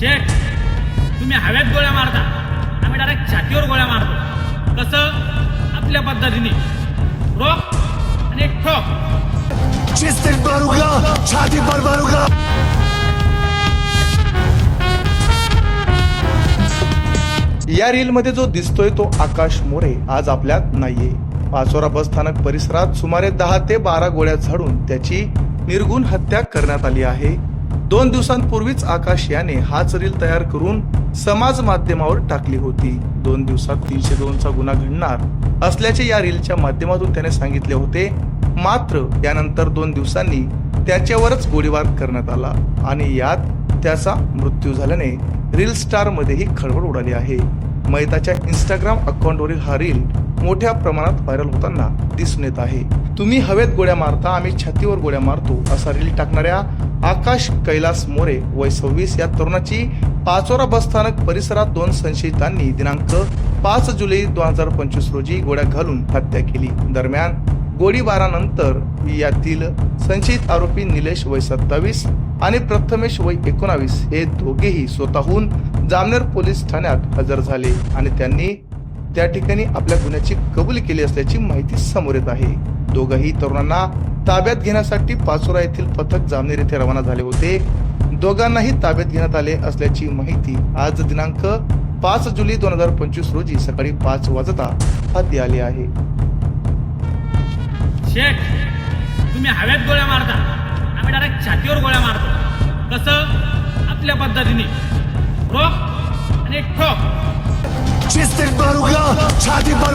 शेठ तुम्ही हवेत गोळ्या मारता. आम्ही डायरेक्ट छातीवर गोळ्या मारतो. कसं? आपल्या पद्धतीने. रोक आणि ठोक. जिस दिन मारूंगा छाती पर मारूंगा या रीलमध्ये जो दिसतोय तो आकाश मोरे. आज आपल्यात नाहीये. पाचोरा बस स्थानक परिसरात सुमारे दहा ते बारा गोळ्या झाडून त्याची निर्गुण हत्या करण्यात आली आहे. दोन दिवसांपूर्वीच आकाश याने हाच रील तयार करून समाज माध्यमावर टाकली होती. दोन दिवसात तीनशे दोनचा गुन्हा घडणार असल्याचे या रीलच्या माध्यमातून त्याने सांगितले होते. मात्र यानंतर दोन दिवसांनी त्याच्यावरच गोळीबार करण्यात आला आणि यात त्याचा मृत्यू झाल्याने रील स्टार मध्येही खळबळ उडाली आहे. मैताच्या इंस्टाग्राम अकाउंटवरील हा रील मोठ्या प्रमाणात व्हायरल होताना दिसून येत आहे. तुम्ही हवेत गोळ्या मारता आम्ही छातीवर गोळ्या मारतो असा रील टाकणाऱ्या आकाश कैलास मोरे वय सव्वीस या तरुणाची पाचोरा बसस्थानक परिसरात दोन संशयितांनी दिनांक पाच जुलै दोन हजार पंचवीस रोजी गोळ्या घालून हत्या केली. दरम्यान गोळीबारानंतर यातील संशयित आरोपी निलेश वय सत्तावीस आणि प्रथमेश वय एकोणावीस हे दोघेही स्वतःहून जामनेर पोलीस ठाण्यात हजर झाले आणि त्यांनी त्या ठिकाणी आपल्या गुन्ह्याची कबुली केली असल्याची माहिती समोर येत आहे. दोघही तरुणांना ताब्यात घेण्यासाठी पाचोरा येथील पथक जामनेर येथे रवाना झाले होते. दोघांनाही ताब्यात घेण्यात आले असल्याची माहिती आज दिनांक पाच जुलै दोन हजार पंचवीस रोजी सकाळी पाच वाजता हाती आली आहे. शेठ तुम्ही हवेत गोळ्या मारता. आम्ही डायरेक्ट छातीवर गोळ्या मारतो. कसं? आपल्या पद्धतीने. रोक आणि ठोक. छाती पर